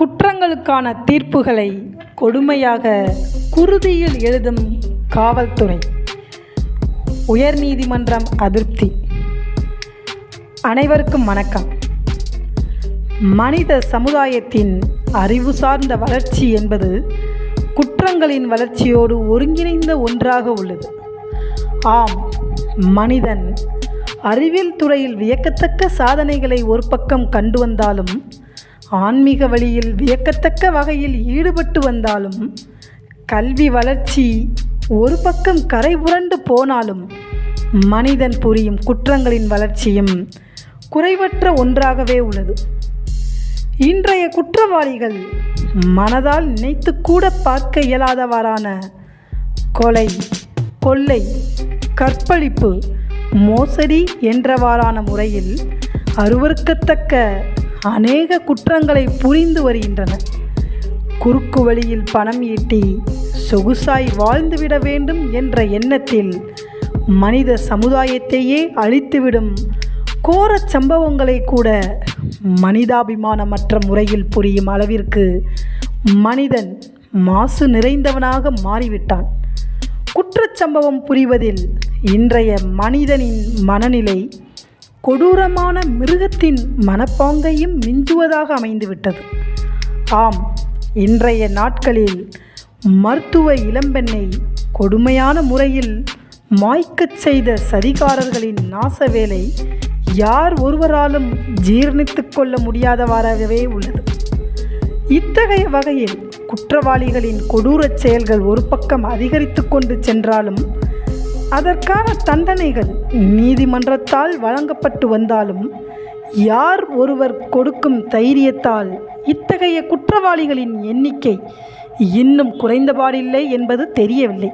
குற்றங்களுக்கான தீர்ப்புகளை கொடுமையாக குருதியில் எழுதும் காவல்துறை. உயர்நீதிமன்றம் அதிருப்தி. அனைவருக்கும் வணக்கம். மனித சமுதாயத்தின் அறிவு சார்ந்த வளர்ச்சி என்பது குற்றங்களின் வளர்ச்சியோடு ஒருங்கிணைந்த ஒன்றாக உள்ளது. ஆம் மனிதன் அறிவியல் துறையில் வியக்கத்தக்க சாதனைகளை ஒரு பக்கம் கண்டு வந்தாலும் ஆன்மீக வழியில் வியக்கத்தக்க வகையில் ஈடுபட்டு வந்தாலும் கல்வி வளர்ச்சி ஒரு பக்கம் கரை புரண்டு போனாலும் மனிதன் புரியும் குற்றங்களின் வளர்ச்சியும் குறைவற்ற ஒன்றாகவே உள்ளது. இன்றைய குற்றவாளிகள் மனதால் நினைத்து கூட பார்க்க இயலாதவாறான கொலை கொள்ளை கற்பழிப்பு மோசடி என்றவாறான முறையில் அருவருக்கத்தக்க அநேக குற்றங்களை புரிந்து வருகின்றன. குறுக்கு வழியில் பணம் ஈட்டி சொகுசாய் வாழ்ந்துவிட வேண்டும் என்ற எண்ணத்தில் மனித சமுதாயத்தையே அழித்துவிடும் கோரச் சம்பவங்களை கூட மனிதாபிமானமற்ற முறையில் புரியும் அளவிற்கு மனிதன் மாசு நிறைந்தவனாக மாறிவிட்டான். குற்றச்சம்பவம் புரிவதில் இன்றைய மனிதனின் மனநிலை கொடூரமான மிருகத்தின் மனப்பாங்கையும் மிஞ்சுவதாக அமைந்துவிட்டது. ஆம் இன்றைய நாட்களில் மருத்துவ இளம்பெண்ணை கொடுமையான முறையில் மாய்க்கச் செய்த சதிகாரர்களின் நாசவேலை யார் ஒருவராலும் ஜீர்ணித்து கொள்ள முடியாதவாறாகவே உள்ளது. இத்தகைய வகையில் குற்றவாளிகளின் கொடூரச் செயல்கள் ஒரு பக்கம் அதிகரித்து கொண்டு சென்றாலும் அதற்கான தண்டனைகள் நீதிமன்றத்தால் வழங்கப்பட்டு வந்தாலும் யார் ஒருவர் கொடுக்கும் தைரியத்தால் இத்தகைய குற்றவாளிகளின் எண்ணிக்கை இன்னும் குறைந்தபாடில்லை என்பது தெரியவில்லை.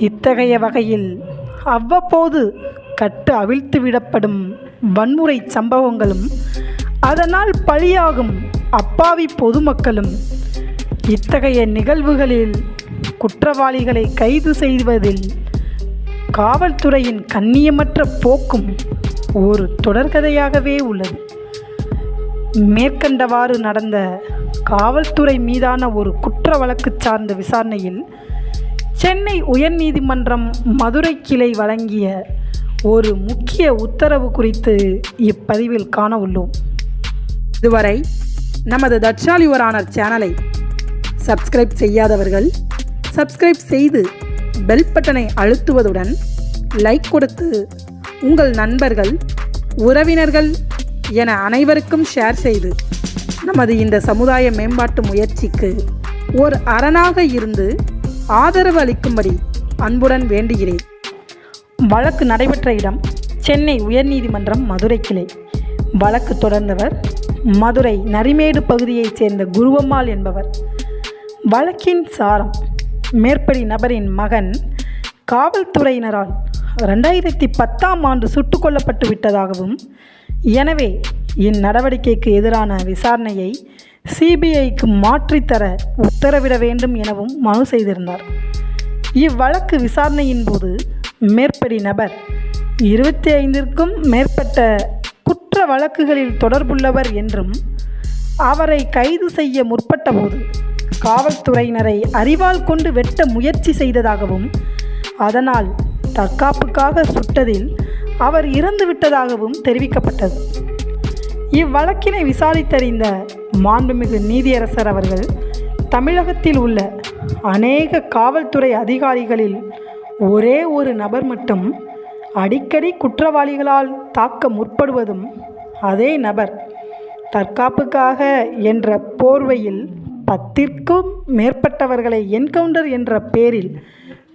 இத்தகைய வகையில் அவ்வப்போது கட்டு அவிழ்த்து விடப்படும் வன்முறை சம்பவங்களும் அதனால் பழியாகும் அப்பாவி பொதுமக்களும் இத்தகைய நிகழ்வுகளில் குற்றவாளிகளை கைது செய்வதில் காவல்துறையின் கண்ணியமற்ற போக்கும் ஒரு தொடர்கதையாகவே உள்ளது. மேற்கண்டவாறு நடந்த காவல்துறை மீதான ஒரு குற்ற வழக்கு சார்ந்த விசாரணையில் சென்னை உயர்நீதிமன்றம் மதுரை கிளை வழங்கிய ஒரு முக்கிய உத்தரவு குறித்து இப்பதிவில் காண உள்ளோம் இதுவரை நமது தட்சாலி சேனலை சப்ஸ்கிரைப் செய்யாதவர்கள் சப்ஸ்கிரைப் செய்து பெல் பட்டனை அழுத்துவதுடன் லைக் கொடுத்து உங்கள் நண்பர்கள் உறவினர்கள் என அனைவருக்கும் ஷேர் செய்து நமது இந்த சமுதாய மேம்பாட்டு முயற்சிக்கு ஒரு அரணாக இருந்து ஆதரவு அளிக்கும்படி அன்புடன் வேண்டுகிறேன். வழக்கு நடைபெற்ற இடம் சென்னை உயர்நீதிமன்றம் மதுரை கிளை. வழக்கு தொடர்ந்தவர் மதுரை நரிமேடு பகுதியைச் சேர்ந்த குருவம்மாள் என்பவர். வழக்கின் சாரம் மேற்படி நபரின் மகன் காவல்துறையினரால் ரெண்டாயிரத்தி பத்தாம் ஆண்டு சுட்டுக் கொல்லப்பட்டு விட்டதாகவும் எனவே இந்நடவடிக்கைக்கு எதிரான விசாரணையை சிபிஐக்கு மாற்றித்தர உத்தரவிட வேண்டும் எனவும் மனு செய்திருந்தார். இவ்வழக்கு விசாரணையின் போது மேற்படி நபர் இருபத்தி ஐந்திற்கும் மேற்பட்ட குற்ற வழக்குகளில் தொடர்புள்ளவர் என்றும் அவரை கைது செய்ய முற்பட்டபோது காவல்துறையினரை அறிவால் கொண்டு வெட்ட முயற்சி செய்ததாகவும் அதனால் தற்காப்புக்காக சுட்டதில் அவர் இறந்துவிட்டதாகவும் தெரிவிக்கப்பட்டது. இவ்வழக்கினை விசாரித்தறிந்த மாண்புமிகு நீதியரசர் அவர்கள் தமிழகத்தில் உள்ள அநேக காவல்துறை அதிகாரிகளில் ஒரே ஒரு நபர் மட்டும் அடிக்கடி குற்றவாளிகளால் தாக்க முற்படுவதும் அதே நபர் தற்காப்புக்காக என்ற போர்வையில் பத்திற்கும் மேற்பட்டவர்களை என்கவுண்டர் என்ற பேரில்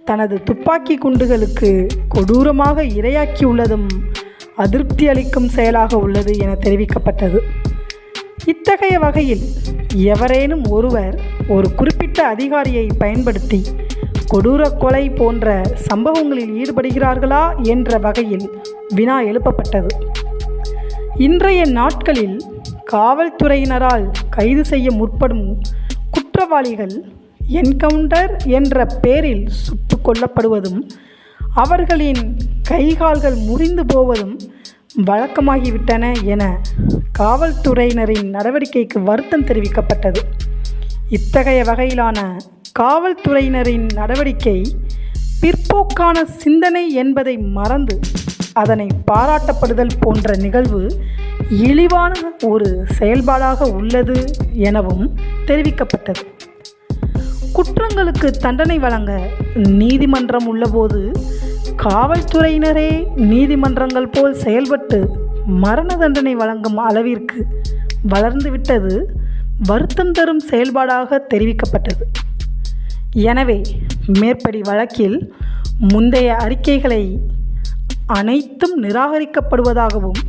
தனது துப்பாக்கி குண்டுகளுக்கு கொடூரமாக இரையாக்கியுள்ளதும் அதிருப்தி அளிக்கும் செயலாக உள்ளது என தெரிவிக்கப்பட்டது. இத்தகைய வகையில் எவரேனும் ஒருவர் ஒரு குறிப்பிட்ட அதிகாரியை பயன்படுத்தி கொடூர கொலை போன்ற சம்பவங்களில் ஈடுபடுகிறார்களா என்ற வகையில் வினா எழுப்பப்பட்டது. இன்றைய நாட்களில் காவல்துறையினரால் கைது செய்ய முற்படும் குற்றவாளிகள் என்கவுண்டர் என்ற பெயரில் சுட்டு கொல்லப்படுவதும் அவர்களின் கைகால்கள் முறிந்து போவதும் வழக்கமாகிவிட்டன என காவல்துறையினரின் நடவடிக்கைக்கு வருத்தம் தெரிவிக்கப்பட்டது. இத்தகைய வகையிலான காவல்துறையினரின் நடவடிக்கை பிற்போக்கான சிந்தனை என்பதை மறந்து அதனை பாராட்டப்படுதல் போன்ற நிகழ்வு இழிவான ஒரு செயல்பாடாக உள்ளது எனவும் தெரிவிக்கப்பட்டது. குற்றங்களுக்கு தண்டனை வழங்க நீதிமன்றம் உள்ளபோது காவல்துறையினரே நீதிமன்றங்கள் போல் செயல்பட்டு மரண தண்டனை வழங்கும் அளவிற்கு வளர்ந்துவிட்டது வருத்தம் தரும் செயல்பாடாக தெரிவிக்கப்பட்டது. எனவே மேற்படி வழக்கில் முந்தைய அறிக்கைகளை அனைத்தும் நிராகரிக்கப்படுவதாகவும்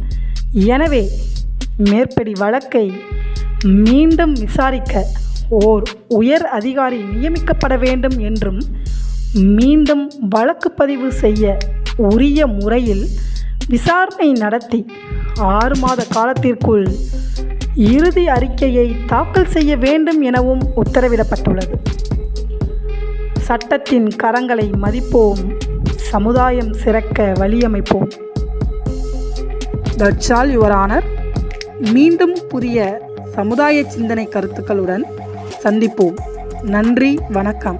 எனவே மேற்படி வழக்கை மீண்டும் விசாரிக்க ஓர் உயர் அதிகாரி நியமிக்கப்பட வேண்டும் என்றும் மீண்டும் வழக்கு பதிவு செய்ய உரிய முறையில் விசாரணை நடத்தி ஆறு மாத காலத்திற்குள் இறுதி அறிக்கையை தாக்கல் செய்ய வேண்டும் எனவும் உத்தரவிடப்பட்டுள்ளது. சட்டத்தின் கரங்களை மதிப்போம் சமுதாயம் சிறக்க வழியமைப்போம். தட்சால் யுவர் ஆனர் மீண்டும் புதிய சமுதாய சிந்தனை கருத்துக்களுடன் சந்திப்போம். நன்றி வணக்கம்.